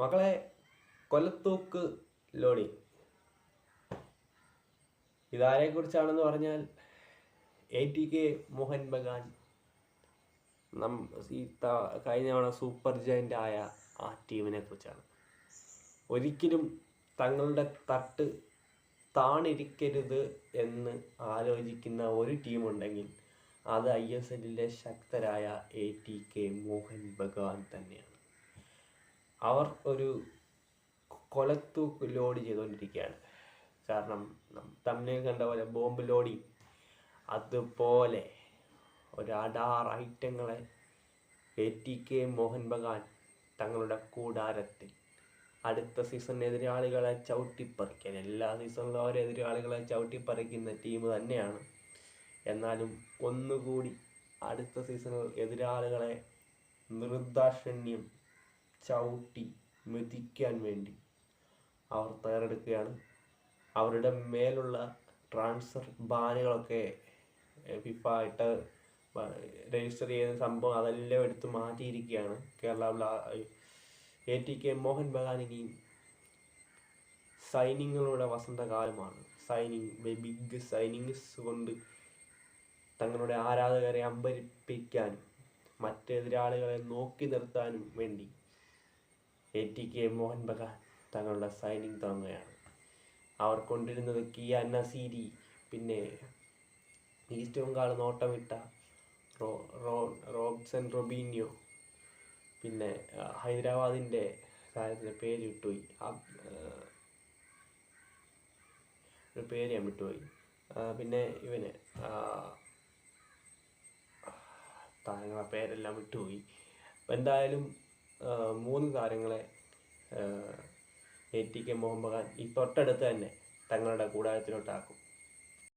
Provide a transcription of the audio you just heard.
മക്കളെ കൊലത്തൂക്ക് ലോണി. ഇതാരെ കുറിച്ചാണെന്ന് പറഞ്ഞാൽ A T K Mohun Bagan. നം ഈ കഴിഞ്ഞ തവണ സൂപ്പർ ജയന്റ് ആയ ആ ടീമിനെ കുറിച്ചാണ്. ഒരിക്കലും തങ്ങളുടെ തട്ട് താണിരിക്കരുത് എന്ന് ആലോചിക്കുന്ന ഒരു ടീമുണ്ടെങ്കിൽ അത് ഐ എസ് എല്ലിലെ ശക്തരായ A T K Mohun Bagan തന്നെയാണ്. അവർ ഒരു കൊലത്തൂക്ക് ലോഡ് ചെയ്തുകൊണ്ടിരിക്കുകയാണ് കാരണം തമ്മിൽ കണ്ട പോലെ ബോംബ് ലോഡി അതുപോലെ ഒരു അടാർ ഐറ്റങ്ങളെ A T K Mohun Bagan തങ്ങളുടെ കൂടാരത്തിൽ അടുത്ത സീസൺ എതിരാളികളെ ചവിട്ടിപ്പറിക്കാൻ എല്ലാ സീസണിലും അവർ എതിരാളികളെ ചവിട്ടിപ്പറിക്കുന്ന ടീം തന്നെയാണ്. എന്നാലും ഒന്നുകൂടി അടുത്ത സീസണിൽ എതിരാളികളെ നിർദാക്ഷിണ്യം ചവിട്ടി മെതിക്കാൻ വേണ്ടി അവർ തയ്യാറെടുക്കുകയാണ്. അവരുടെ മേലുള്ള ട്രാൻസ്ഫർ ബാനുകളൊക്കെ ഫിഫ ഇട്ട് രജിസ്റ്റർ ചെയ്യുന്ന സംഭവം അതെല്ലാം എടുത്ത് മാറ്റിയിരിക്കുകയാണ്. Kerala A T K Mohun Bagan ഇനി സൈനിങ്ങളുടെ വസന്തകാലമാണ്. സൈനിങ് ബിഗ് സൈനിങ്സ് കൊണ്ട് തങ്ങളുടെ ആരാധകരെ അമ്പരിപ്പിക്കാനും മറ്റെതിരാളികളെ നോക്കി നിർത്താനും വേണ്ടി A T K Mohun Bagan തങ്ങളുടെ സൈനിങ് തുടങ്ങുകയാണ്. അവർ കൊണ്ടിരുന്നത് കിയ നസീരി പിന്നെ ഈസ്റ്റ് ബംഗാൾ നോട്ടമിട്ട റോ റോ റോബ്സൺ റൊബീനിയോ പിന്നെ ഹൈദരാബാദിന്റെ താരത്തിന് പേര് വിട്ടുപോയി. ഒരു പേര് ഞാൻ വിട്ടുപോയി. പിന്നെ ഇവന് താരങ്ങളുടെ താരങ്ങളെ പേരെല്ലാം വിട്ടുപോയി. എന്തായാലും ആ, മൂന്ന് താരങ്ങളെ A T K Muhammad Khan ഈ തൊട്ടടുത്ത് തന്നെ തങ്ങളുടെ കൂടാരത്തിലോട്ടാക്കും.